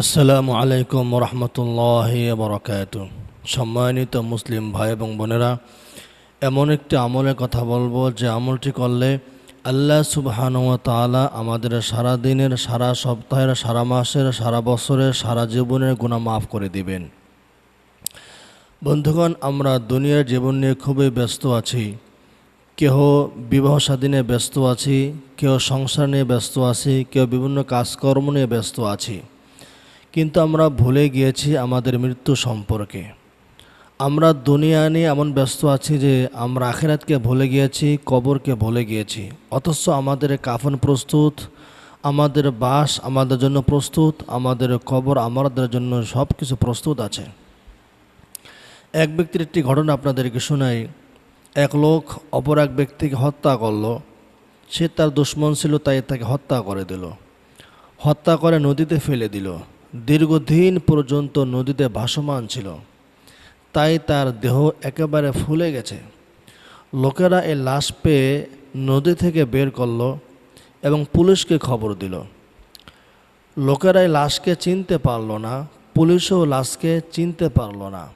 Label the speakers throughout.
Speaker 1: আসসালামু আলাইকুম রহমতুল্লাহ বরকাত সম্মানিত মুসলিম ভাই এবং বোনেরা, এমন একটি আমলের কথা বলব যে আমলটি করলে আল্লাহ সুবহান ওয়া তাআলা আমাদের সারা দিনের, সারা সপ্তাহের, সারা মাসের, সারা বছরের, সারা জীবনের গুণা মাফ করে দিবেন। বন্ধুগণ, আমরা দুনিয়ার জীবন নিয়ে খুবই ব্যস্ত আছি। কেহ বিবাহ স্বাধীনে ব্যস্ত আছি কেউ সংসার নিয়ে ব্যস্ত আছি কেউ বিভিন্ন কাজকর্ম নিয়ে ব্যস্ত আছি। কিন্তু আমরা ভুলে গিয়েছি আমাদের মৃত্যু সম্পর্কে। আমরা দুনিয়া নিয়ে এমন ব্যস্ত আছি যে আমরা আখেরাতকে ভুলে গিয়েছি, কবরকে ভুলে গিয়েছি। অথচ আমাদের কাফন প্রস্তুত, আমাদের বাস আমাদের জন্য প্রস্তুত, আমাদের কবর আমাদের জন্য সব কিছু প্রস্তুত আছে। এক ব্যক্তির একটি ঘটনা আপনাদেরকে শোনাই। এক লোক অপর এক ব্যক্তিকে হত্যা করল। সে তার দুশ্মন ছিল, তাই তাকে হত্যা করে দিল। হত্যা করে নদীতে ফেলে দিল। দীর্ঘদিন পর্যন্ত নদীতে ভাসমান ছিল। তাই তার দেহ একেবারে ফুলে গেছে। লোকেরা এই লাশ পেয়ে নদী থেকে বের করল এবং পুলিশকে খবর দিল। লোকেরা এই লাশকে চিনতে পারল না, পুলিশও লাশকে চিনতে পারল না।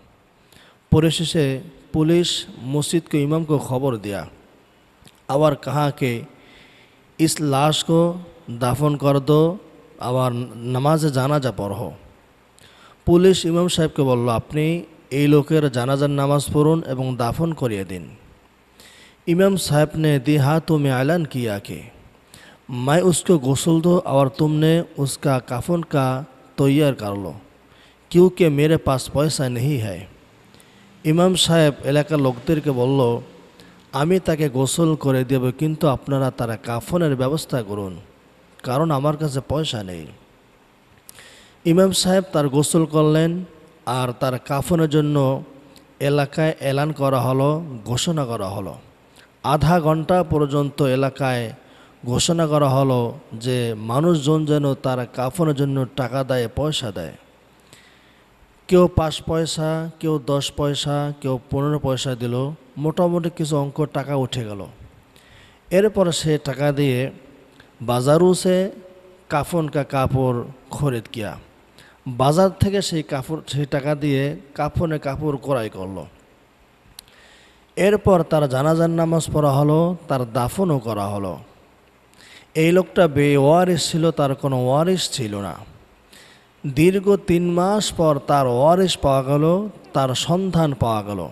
Speaker 1: পরিশেষে পুলিশ মসজিদকে, ইমামকে খবর দিয়া আবার কাহাকে, ইস লাশকে দাফন কর দো আবার নামাজে জানাজা পড়ো পুলিশ ইমাম সাহেবকে বলল আপনি এই লোকের জানাজার নামাজ পড়ুন এবং দাফন করিয়ে দিন इमाम साहब ने दी हाथों में ऐलान किया कि मैं उसको गसल दो और तुमने उसका काफन का तैयार कर लो क्योंकि मेरे पास पैसा नहीं है ইমাম সাহেব এলাকার লোকদেরকে বলল আমি তাকে গোসল করে দেব কিন্তু আপনারা তারা কাফনের ব্যবস্থা করুন কারণ আমার কাছে পয়সা নেই। ইমাম সাহেব তার গোসল করলেন আর তার কাফনের জন্য এলাকায় এলান করা হলো, ঘোষণা করা হলো। আধা ঘণ্টা পর্যন্ত এলাকায় ঘোষণা করা হলো যে মানুষজন যেন তার কাফনের জন্য টাকা দেয়, পয়সা দেয়। কেউ পাঁচ পয়সা, কেউ দশ পয়সা, কেউ পনেরো পয়সা দিল, মোটামুটি কিছু অঙ্ক টাকা উঠে গেল। এরপর সে টাকা দিয়ে বাজারও সে কাফন কা কাপড় খরিদ কিয়া। বাজার থেকে সেই কাপড়, সেই টাকা দিয়ে কাফনে কাপড় ক্রয় করল। এরপর তার জানাজার নামাজ পড়া হলো, তার দাফনও করা হলো। এই লোকটা বে ওয়ারিস ছিল, তার কোনো ওয়ারিস ছিল না। দীর্ঘ তিন মাস পর তার ওয়ারিস পাওয়া গেল, তার সন্ধান পাওয়া গেল।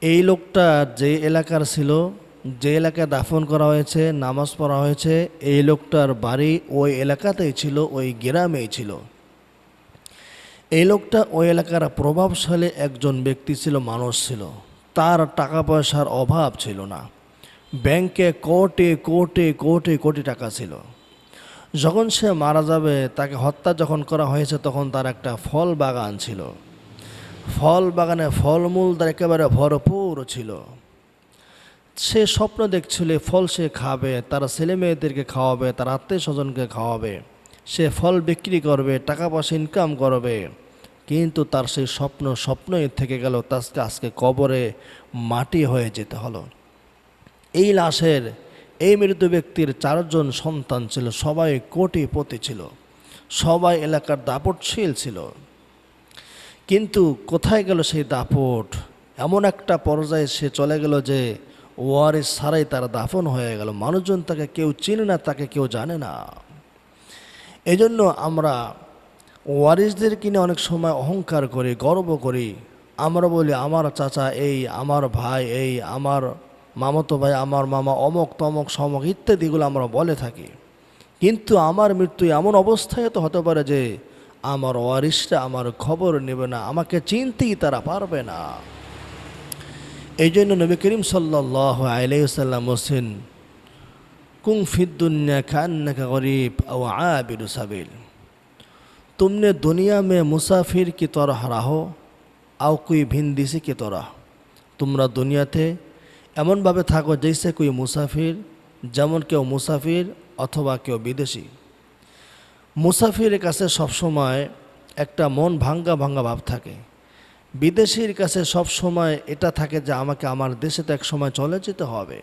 Speaker 1: এই লোকটা যে এলাকার ছিল যে এলাকায় দাফন করা হয়েছে, নামাজ পড়া হয়েছে, এই লোকটার বাড়ি ওই এলাকাতেই ছিল, ওই গ্রামেই ছিল। এই লোকটা ওই এলাকার প্রভাবশালী একজন ব্যক্তি ছিল, মানুষ ছিল। তার টাকা পয়সার অভাব ছিল না। ব্যাংকে কোটি কোটি কোটি কোটি টাকা ছিল। যখন সে মারা যাবে, তাকে হত্যা যখন করা হয়েছে, তখন তার একটা ফল বাগান ছিল। ফল বাগানে ফলমূল তার একেবারে ভরপুর ছিল। সে স্বপ্ন দেখছিল ফল সে খাবে, তার ছেলে মেয়েদেরকে খাওয়াবে, তার আত্মীয় স্বজনকে খাওয়াবে। সে ফল বিক্রি করবে, টাকা পয়সা ইনকাম করবে। কিন্তু তার সেই স্বপ্ন, স্বপ্নই থেকে গেল, তাকে আজকে কবরে মাটি হয়ে যেতে হলো। এই লাশের, এই মৃত ব্যক্তির চারজন সন্তান ছিল, সবাই কোটিপতি ছিল, সবাই এলাকার দাপটশীল ছিল। কিন্তু কোথায় গেল সেই দাপট? এমন একটা পর্যায়ে সে চলে গেল যে ওয়ারিস ছাড়াই তার দাফন হয়ে গেল। মানুষজন তাকে কেউ চিনে না, তাকে কেউ জানে না। এজন্য আমরা ওয়ারিসদের কিনে অনেক সময় অহংকার করি, গর্ব করি। আমরা বলি, আমার চাচা এই, আমার ভাই এই, আমার মামাতো ভাই, আমার মামা অমক তমক সমক ইত্যাদিগুলো আমরা বলে থাকি। কিন্তু আমার মৃত্যু এমন অবস্থায় তো হতে পারে যে, আমার ওয়ারিসটা আমার খবর নেবে না, আমাকে চিনতেই তারা পারবে না। এই জন্য নবী করিম সাল্লাহ আলাইসাল্লাম হোসেন कुं फिद दुनिया खान का गरीब अव आबिर साबिल तुमने दुनिया में मुसाफिर की तरह रहो আও কুই ভিনদিসি কে তোরা তোমরা দুনিয়াতে এমনভাবে থাকো জৈসে কুই মুসাফির যেমন কেউ মুসাফির অথবা কেউ বিদেশি মুসাফিরের কাছে সবসময় একটা মন ভাঙ্গা ভাঙ্গা ভাব থাকে বিদেশির কাছে সবসময় এটা থাকে যে আমাকে আমার দেশে তো এক সময় চলে যেতে হবে।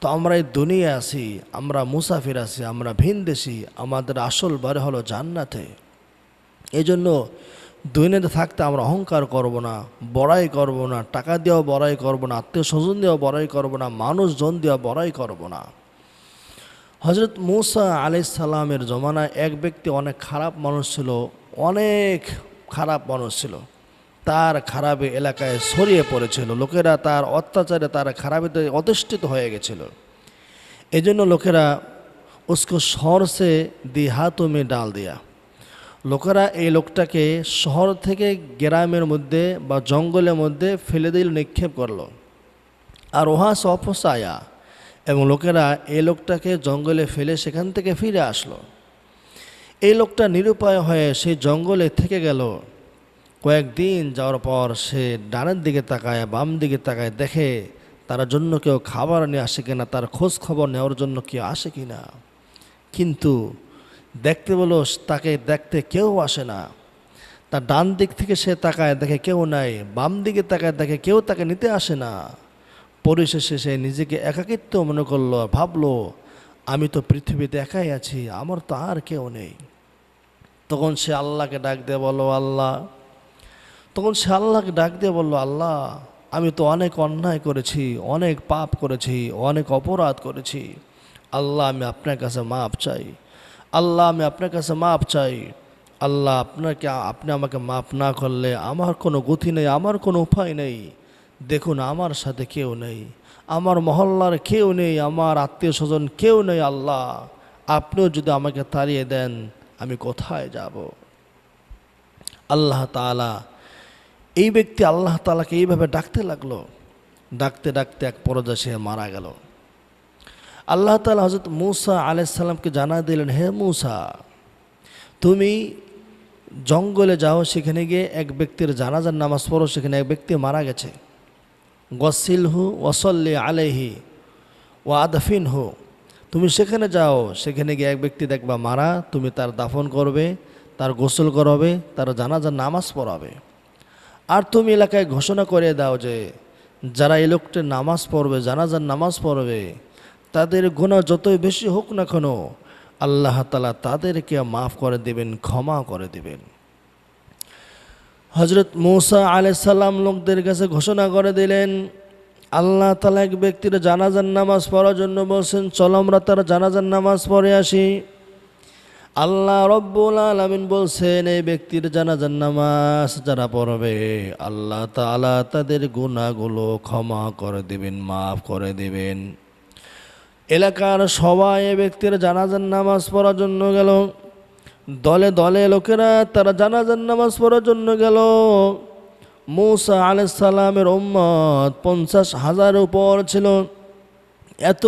Speaker 1: তো আমরা এই দুনিয়া আছি, আমরা মুসাফির আছি, আমরা ভিন দেশি, আমাদের আসল বারে হলো জান্নাতে। এই জন্য দুনিয়াতে থাকতে আমরা অহংকার করব না, বড়াই করব না, টাকা দিয়েও বড়াই করব না আত্মীয় স্বজন দিয়েও বড়াই করব না, মানুষজন দিয়েও বড়াই করব না। হজরত মৌসা আলাইসাল্লামের জমানায় এক ব্যক্তি অনেক খারাপ মানুষ ছিল, অনেক খারাপ মানুষ ছিল। তার খারাপে এলাকায় ছড়িয়ে পড়েছিল। লোকেরা তার অত্যাচারে, তার খারাপিতে অধিষ্ঠিত হয়ে গেছিল। এই জন্য লোকেরা উসকো শহর সে মে ডাল দিয়া। লোকেরা এই লোকটাকে শহর থেকে গ্রামের মধ্যে বা জঙ্গলের মধ্যে ফেলে দিল, নিক্ষেপ করল। আর ওহা সফসায়া এবং লোকেরা এই লোকটাকে জঙ্গলে ফেলে সেখান থেকে ফিরে আসলো। এই লোকটা নিরুপায় হয়ে সেই জঙ্গলে থেকে গেল। কয়েকদিন যাওয়ার পর সে ডানের দিকে তাকায়, বাম দিকে তাকায়, দেখে তার জন্য কেউ খাবার নিয়ে আসে কিনা, তার খোঁজ খবর নেওয়ার জন্য কেউ আসে কিনা। কিন্তু দেখতে বলো, তাকে দেখতে কেউ আসে না। তার ডান দিক থেকে সে তাকায়, দেখে কেউ নাই। বাম দিকে তাকায়, দেখে কেউ তাকে নিতে আসে না। পরিশেষে সে নিজেকে একাকিত্ব মনে করল, ভাবলো, আমি তো পৃথিবীতে একাই আছি, আমার তো আর কেউ নেই। তখন সে আল্লাহকে ডাক দিয়ে বলো আল্লাহ তখন সে আল্লাহকে ডাক দিয়ে বলল, আল্লাহ, আমি তো অনেক অন্যায় করেছি, অনেক পাপ করেছি, অনেক অপরাধ করেছি। আল্লাহ, আমি আপনার কাছে মাপ চাই। আল্লাহ, আমি আপনার কাছে মাপ চাই। আল্লাহ, আপনাকে, আপনি আমাকে মাপ না করলে আমার কোনো গতি নেই, আমার কোনো উপায় নেই। দেখুন, আমার সাথে কেউ নেই, আমার মহল্লার কেউ নেই, আমার আত্মীয় স্বজন কেউ নেই, আল্লাহ। আপনিও যদি আমাকে তাড়িয়ে দেন, আমি কোথায় যাব? আল্লাহ তাআলা এই ব্যক্তি আল্লাহ তালাকে এইভাবে ডাকতে লাগল। ডাকতে ডাকতে এক পর্যায়ে সে মারা গেল। আল্লাহ তালা হজরত মূসা আলাইসাল্লামকে জানা দিলেন, হে মূসা, তুমি জঙ্গলে যাও, সেখানে গিয়ে এক ব্যক্তির জানাজার নামাজ পড়ো, সেখানে এক ব্যক্তি মারা গেছে। গসিলহু ওসল্লি আলেহি ও আদফিন হু তুমি সেখানে যাও, সেখানে গিয়ে এক ব্যক্তি দেখবা মারা, তুমি তার দাফন করবে, তার গোসল করাবে, তার জানাজার নামাজ পড়াবে। আর তুমি এলাকায় ঘোষণা করে দাও যে, যারা এই লোকটির নামাজ পড়বে, জানাজার নামাজ পড়বে, তাদের গুণা যতই বেশি হোক না কেন, আল্লাহ তালা তাদেরকে মাফ করে দেবেন, ক্ষমা করে দেবেন। হজরত মৌসা আলাইসাল্লাম লোকদের কাছে ঘোষণা করে দিলেন, আল্লাহ তালা এক ব্যক্তির জানাজার নামাজ পড়ার জন্য বলছেন, চল আমরা তার জানাজার নামাজ পড়ে আসি। আল্লাহ রব্বুল আলমিন বলছেন, এই ব্যক্তির জানাজার নামাজ যারা পড়বে, আল্লাহ তালা তাদের গুণাগুলো ক্ষমা করে দিবেন, মাফ করে দিবেন। এলাকার সবাই এ ব্যক্তির জানাজার নামাজ পড়ার জন্য গেল। দলে দলে লোকেরা তারা জানাজার নামাজ পড়ার জন্য গেল। মৌসা আলাইসাল্লামের উম্মত পঞ্চাশ হাজার উপর ছিল। এত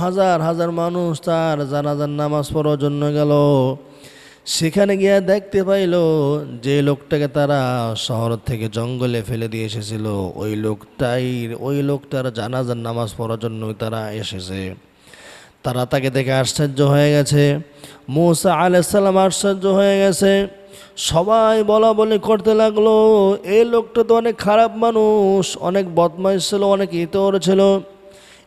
Speaker 1: হাজার হাজার মানুষ তার জানাজার নামাজ পড়ার জন্য গেল। সেখানে গিয়ে দেখতে পাইল যে লোকটাকে তারা শহর থেকে জঙ্গলে ফেলে দিয়ে এসেছিল। ওই লোকটাই, ওই লোকটার জানাজার নামাজ পড়ার জন্য তারা এসেছে। তারা তাকে দেখে আশ্চর্য হয়ে গেছে। মৌসা আলাইসাল্লাম আশ্চর্য হয়ে গেছে। সবাই বলা বলি করতে লাগল, এই লোকটা তো অনেক খারাপ মানুষ, অনেক বদমাইশ ছিল, অনেক ইতর ছিল।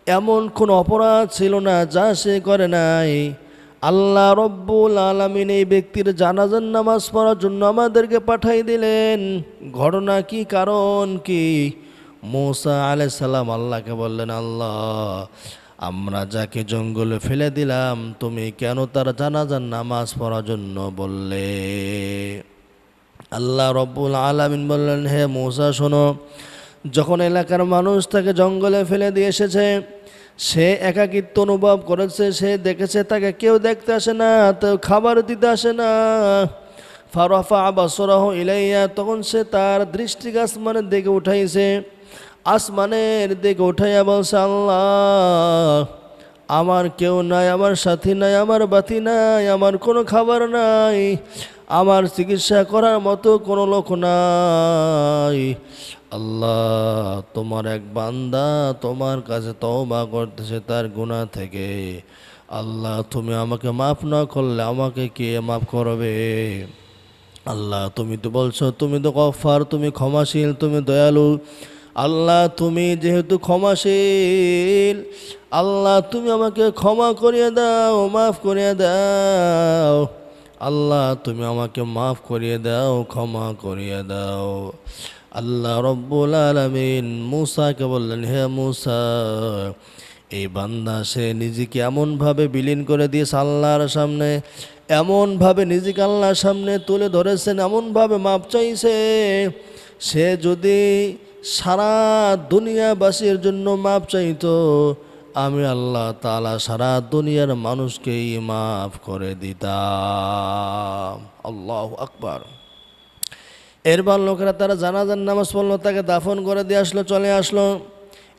Speaker 1: এমন কোন অপরাধ ছিল না যা সে করে নাই। আল্লাহ রব্বুল আলমিন এই ব্যক্তির জানাজার নামাজ পড়ার জন্য আমাদেরকে পাঠাই দিলেন। ঘটনা কি, কারণ কি? মৌসা আলাইসাল্লাম আল্লাহকে বললেন, আল্লাহ, আমরা যাকে জঙ্গলে ফেলে দিলাম, তুমি কেন তার জানাজার নামাজ পড়ার জন্য বললে? আল্লাহ রব্বুল আলমিন বললেন, হে মৌসা, শোনো যখন এলাকার মানুষ তাকে জঙ্গলে ফেলে দিয়ে এসেছে, সে একাকিত্ব অনুভব করেছে, সে দেখেছে তাকে কেউ দেখতে আসে না তো খাবার দিতে আসে না। ফারফা বাসরাহ ইলাইয়া, তখন সে তার দৃষ্টিকে আসমানের দিকে উঠাইছে। আসমানের দিকে উঠাইয়া বলছে, আল্লাহ, আমার কেউ নাই, আমার সাথী নাই, আমার বাতি নাই, আমার কোনো খাবার নাই। আমার চিকিৎসা করার মতো কোনো লোক নাই। আল্লাহ, তোমার এক বান্দা তোমার কাছে তওবা করতেছে, তার গুণা থেকে। আল্লাহ, তুমি আমাকে মাফ না করলে আমাকে কে মাফ করবে? আল্লাহ, তুমি তো বলছো, তুমি তো গফার, তুমি ক্ষমাশীল, তুমি দয়ালু। আল্লাহ, তুমি যেহেতু ক্ষমাশীল, আল্লাহ, তুমি আমাকে ক্ষমা করিয়ে দাও, মাফ করিয়ে দাও। আল্লাহ, তুমি আমাকে মাফ করিয়ে দাও, ক্ষমা করিয়ে দাও। আল্লাহ রব্বুল আলমিন মুসাকে বললেন, হে মুসা, এই বান্দা, সে নিজেকে এমনভাবে বিলীন করে দিয়েছে আল্লাহর সামনে, এমনভাবে নিজেকে আল্লাহর সামনে তুলে ধরেছেন, এমনভাবে মাপ চাইছে। সে যদি সারা দুনিয়াবাসীর জন্য মাপ চাইতো আমি আল্লাহ তালা সারা দুনিয়ার মানুষকেই মাফ করে দিতাম। আল্লাহ আকবার। এরপর লোকেরা তারা জানাজার নামাজ পড়ল, তাকে দাফন করে দিয়ে আসলো, চলে আসলো।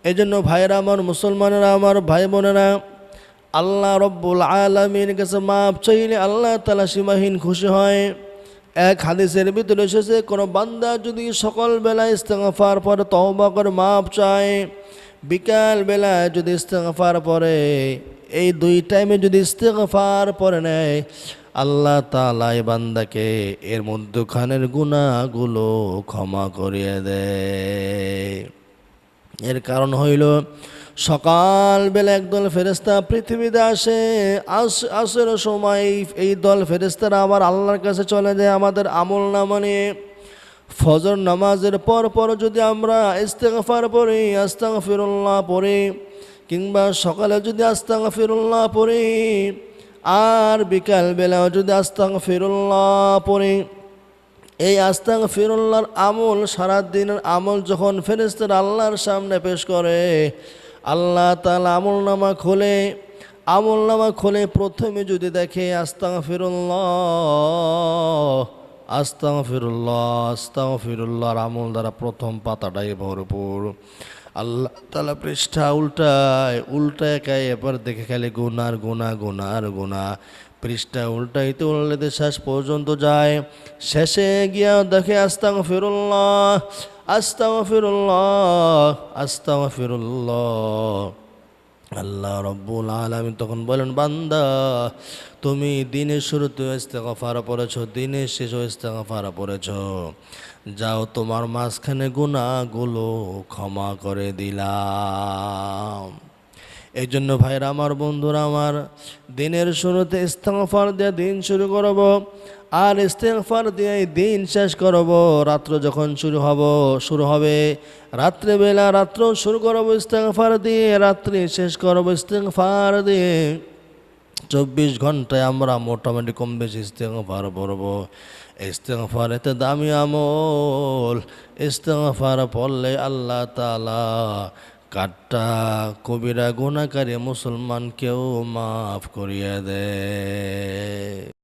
Speaker 1: এই জন্য ভাইয়েরা আমার, মুসলমানেরা আমার ভাই বোনেরা আল্লাহ রব্বুল আলমীর কাছে মাপ চাইলে আল্লাহ তালা সীমাহীন খুশি হয়। এক হাদিসের ভিতরে এসেছে, কোনো বান্দা যদি সকাল বেলা ইস্তেফার পরে তহবা করে মাপ চায় বিকাল বেলায় যদি ইস্তেফার পরে এই দুই টাইমে যদি ইস্তেফার পরে নেয়, আল্লাহ তালাই বান্দাকে এর মধ্যখানের গুণাগুলো ক্ষমা করিয়ে দেয়। এর কারণ হইল সকালবেলা একদল ফেরেস্তা পৃথিবীতে আসে, আস আসের সময় এই দল ফেরেস্তারা আবার আল্লাহর কাছে চলে যায় আমাদের আমল নামা নিয়ে। ফজর নামাজের পর পর যদি আমরা ইস্তেগফার পড়ি আস্তাগ ফিরুল্লাহ পড়ি, কিংবা সকালে যদি আস্তাগ ফিরুল্লাহ পড়ি, আর বিকাল বেলাও যদি আস্তাগ ফিরুল্লাহ পড়ি, এই আস্তাং ফিরুল্লাহর আমল সারা দিনের আমল যখন ফেরেস্তার আল্লাহর সামনে পেশ করে, আল্লাহ তালা আমল নামা খোলে, আমল নামা খোলে প্রথমে যদি দেখে আস্তাং ফিরুল্লাহ আস্তাং ফিরুল্লাহ আস্তাং ফিরুল্লাহর আমল দ্বারা প্রথম পাতাটাই ভরপুর আল্লাহ তালা পৃষ্ঠা উল্টায় উল্টায় একাই এবার দেখে খালি গুনার গুনা গুনার গুনা পৃষ্ঠা উল্টাইতে উল্টাইতে শেষ পর্যন্ত যায়। শেষে গিয়া দেখে আস্তাং ফিরুল্লাহ আস্তাং ফিরুল্লাহ আস্তাং ফিরুল্লাহ আল্লাহ রব্বুল আলমী তখন বলেন, বান্দা, তুমি দিনের শুরুতে ফারা পড়েছ, দিনের শেষও ফারা পড়েছ। যাও, তোমার মাঝখানে গুণাগুলো ক্ষমা করে দিলাম। এই জন্য ভাইরা আমার বন্ধুরা, আমার দিনের শুরুতে ইস্তেগফার দিয়ে দিন শুরু করব আর ইস্তেগফার দিয়ে দিন শেষ করব। রাত্র যখন শুরু হব, শুরু হবে রাত্রেবেলা, রাত্র শুরু করব ইস্তেগফার দিয়ে, রাত্রি শেষ করব ইস্তেগফার দিয়ে। চব্বিশ ঘন্টায় আমরা মোটামুটি কম বেশি ইস্তেগফার পড়ব। ইস্তেগফার এতে দামি আমল, ইস্তেগফার পড়লে আল্লাহ তালা কাটটা কবিরা গুণাকারী মুসলমানকেও মাফ করিয়া দেয়